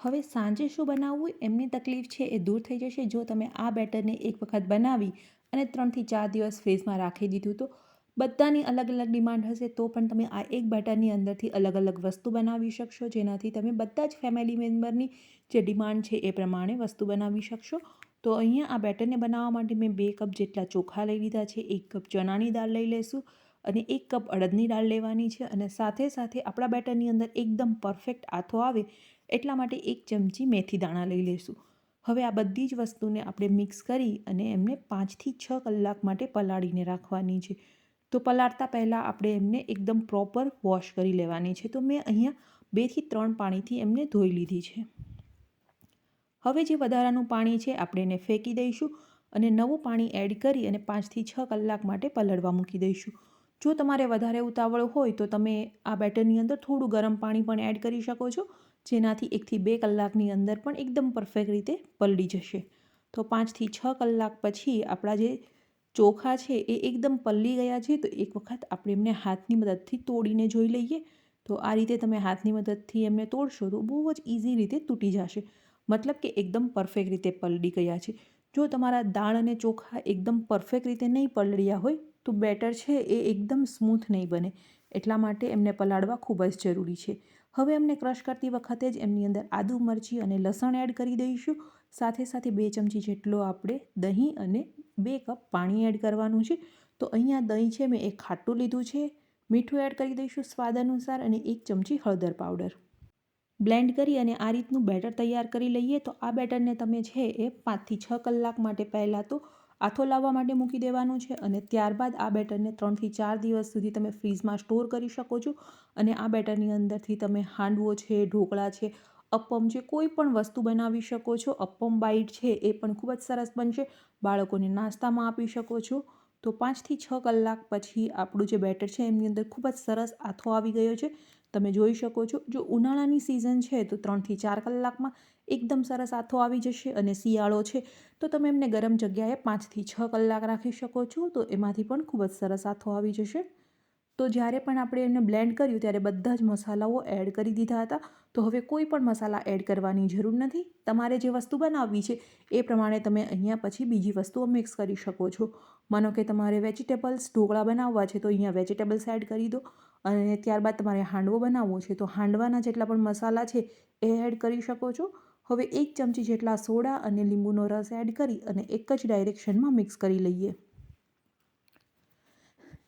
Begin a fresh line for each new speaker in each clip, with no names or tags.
હવે સાંજે શું બનાવવું? એમની તકલીફ છે એ દૂર થઈ જશે જો તમે આ બેટરને એક વખત બનાવી અને ત્રણથી ચાર દિવસ ફ્રીજમાં રાખી દીધું તો બધાની અલગ અલગ ડિમાન્ડ હશે તો પણ તમે આ એક બેટરની અંદરથી અલગ અલગ વસ્તુ બનાવી શકશો, જેનાથી તમે બધા જ ફેમિલી મેમ્બરની જે ડિમાન્ડ છે એ પ્રમાણે વસ્તુ બનાવી શકશો. તો અહીંયા આ બેટરને બનાવવા માટે મેં બે કપ જેટલા ચોખા લઈ લીધા છે, એક કપ ચણાની દાળ લઈ લેશું અને એક કપ અડદની દાળ લેવાની છે અને સાથે સાથે આપણા બેટરની અંદર એકદમ પરફેક્ટ આથો આવે એટલા માટે એક ચમચી મેથી દાણા લઈ લેશું હવે આ બધી જ વસ્તુને આપણે મિક્સ કરી અને એમને પાંચથી છ કલાક માટે પલાળીને રાખવાની છે. તો પલાળતા પહેલાં આપણે એમને એકદમ પ્રોપર વોશ કરી લેવાની છે. તો મેં અહીંયા બેથી ત્રણ પાણીથી એમને ધોઈ લીધી છે. હવે જે વધારાનું પાણી છે આપણે એને ફેંકી દઈશું અને નવું પાણી એડ કરી અને પાંચથી છ કલાક માટે પલળવા મૂકી દઈશું. જો તમારે વધારે ઉતાવળ હોય તો તમે આ બેટરની અંદર થોડું ગરમ પાણી પણ એડ કરી શકો છો, જેનાથી એકથી બે કલાકની અંદર પણ એકદમ પરફેક્ટ રીતે પલળી જશે. તો પાંચથી છ કલાક પછી આપણા જે ચોખા છે એ એકદમ પલળી ગયા છે, તો એક વખત આપણે એમને હાથની મદદથી તોડીને જોઈ લઈએ. તો આ રીતે તમે હાથની મદદથી એમને તોડશો તો બહુ જ ઇઝી રીતે તૂટી જશે. મતલબ કે એકદમ પરફેક્ટ રીતે પલળી ગયા છે. જો તમારા દાળ અને ચોખા એકદમ પરફેક્ટ રીતે નહીં પલળ્યા હોય તો બેટર છે એ એકદમ સ્મૂથ નહીં બને. એટલા માટે એમને પલાળવા ખૂબ જ જરૂરી છે. હવે એમને ક્રશ કરતી વખતે જ એમની અંદર આદુ મરચી અને લસણ એડ કરી દઈશું. સાથે સાથે બે ચમચી જેટલો આપણે દહીં અને બે કપ પાણી એડ કરવાનું છે. તો અહીંયા દહીં છે મેં એક ખાટું લીધું છે. મીઠું એડ કરી દઈશું સ્વાદ અનુસાર અને એક ચમચી હળદર પાવડર. બ્લેન્ડ કરી અને આ રીતનું બેટર તૈયાર કરી લઈએ તો આ બેટરને તમે છે એ પાંચથી છ કલાક માટે પહેલાં તો આથો લાવવા માટે મૂકી દેવાનું છે અને ત્યારબાદ આ બેટરને ત્રણથી ચાર દિવસ સુધી તમે ફ્રીઝમાં સ્ટોર કરી શકો છો અને આ બેટરની અંદરથી તમે હાંડવો છે, ઢોકળા છે અપમ છે કોઈ પણ વસ્તુ બનાવી શકો છો. અપમ બાઇટ છે એ પણ ખૂબ જ સરસ બનશે. બાળકોને નાસ્તામાં આપી શકો છો. તો પાંચથી છ કલાક પછી આપણું જે બેટર છે એમની અંદર ખૂબ જ સરસ આથો આવી ગયો છે. તમે જોઈ શકો છો. જો ઉનાળાની સિઝન છે, તો ત્રણથી ચાર કલાકમાં એકદમ સરસ આથો આવી જશે અને શિયાળો છે, તો તમે એમને ગરમ જગ્યાએ પાંચથી છ કલાક રાખી શકો છો, તો એમાંથી પણ ખૂબ જ સરસ આથો આવી જશે. તો જ્યારે પણ આપણે એને બ્લેન્ડ કર્યું, ત્યારે બધા જ મસાલાઓ એડ કરી દીધા હતા. તો હવે કોઈ પણ મસાલા એડ કરવાની જરૂર નથી. તમારે જે વસ્તુ બનાવવી છે, એ પ્રમાણે તમે અહીંયા પછી બીજી વસ્તુઓ મિક્સ કરી શકો છો. માનો કે તમારે વેજીટેબલ્સ ઢોકળા બનાવવા છે, તો અહીંયા વેજીટેબલ્સ એડ કરી દો. અને ત્યારબાદ તમારે હાંડવો બનાવવો છે, તો હાંડવાના જેટલા પણ મસાલા છે, એ એડ કરી શકો છો. હવે એક ચમચી જેટલા સોડા અને લીંબુનો રસ એડ કરી અને એક જ ડાયરેક્શનમાં મિક્સ કરી લઈએ.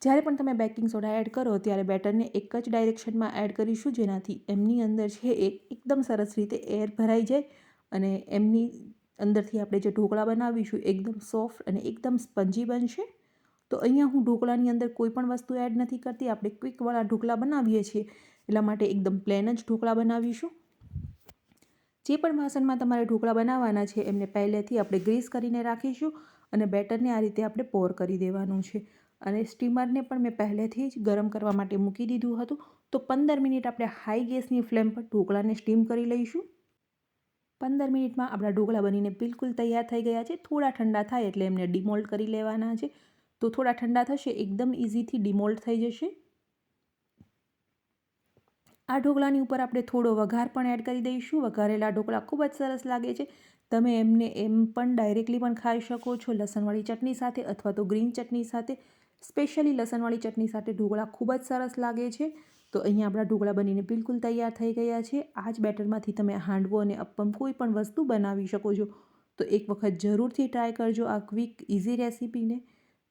જ્યારે પણ તમે બેકિંગ સોડા એડ કરો, ત્યારે બેટરને એક જ ડાયરેક્શનમાં એડ કરીશું, જેનાથી એમની અંદર છે એ એકદમ સરસ રીતે એર ભરાઈ જાય અને એમની અંદરથી આપણે જે ઢોકળા બનાવીશું, એકદમ સોફ્ટ અને એકદમ સ્પંજી બનશે. તો અહીંયા હું ઢોકળાની અંદર કોઈ પણ વસ્તુ એડ નથી કરતી. આપણે ક્વિકવાળા ઢોકળા બનાવીએ છીએ. એટલા માટે એકદમ પ્લેન જ ઢોકળા બનાવીશું. જે પણ વાસણમાં તમારે ઢોકળા બનાવવાના છે, એમને પહેલેથી આપણે ગ્રીસ કરીને રાખીશું અને બેટરને આ રીતે આપણે પોર કરી દેવાનું છે. અને સ્ટીમરને પણ મેં પહેલેથી જ ગરમ કરવા માટે મૂકી દીધું હતું. તો પંદર મિનિટ આપણે હાઈ ગેસની ફ્લેમ પર ઢોકળાને સ્ટીમ કરી લઈશું. પંદર મિનિટમાં આપણા ઢોકળા બનીને બિલકુલ તૈયાર થઈ ગયા છે. થોડા ઠંડા થાય એટલે એમને ડિમોલ્ડ કરી લેવાના છે. તો થોડા ઠંડા થશે, એકદમ ઇઝીથી ડિમોલ્ટ થઈ જશે. આ ઢોકળાની ઉપર આપણે થોડો વઘાર પણ એડ કરી દઈશું. વઘારેલા ઢોકળા ખૂબ જ સરસ લાગે છે. તમે એમને એમ પણ ડાયરેક્ટલી પણ ખાઈ શકો છો. લસણવાળી ચટણી સાથે અથવા તો ગ્રીન ચટણી સાથે. સ્પેશિયલી લસણવાળી ચટણી સાથે ઢોકળા ખૂબ જ સરસ લાગે છે. તો અહીંયા આપણા ઢોકળા બનીને બિલકુલ તૈયાર થઈ ગયા છે. આ જ બેટરમાંથી તમે હાંડવો અને અપ્પમ કોઈ પણ વસ્તુ બનાવી શકો છો. તો એક વખત જરૂરથી ટ્રાય કરજો આ ક્વિક ઇઝી રેસીપીને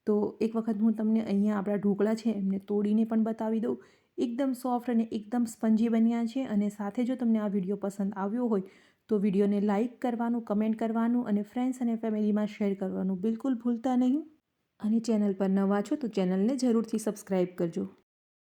તો એક વખત હું તમને અહીંયા આપણા ઢોકળા છે એમને તોડીને પણ બતાવી દઉં. એકદમ સોફ્ટ અને એકદમ સ્પંજી બન્યા છે અને સાથે જો તમને આ વીડિયો પસંદ આવ્યો હોય તો વિડીયોને લાઇક કરવાનું, કમેન્ટ કરવાનું અને ફ્રેન્ડ્સ અને ફેમિલીમાં શેર કરવાનું બિલકુલ ભૂલતા નહીં. અને ચેનલ પર નવા છો તો ચેનલને જરૂરથી સબસ્ક્રાઈબ કરજો.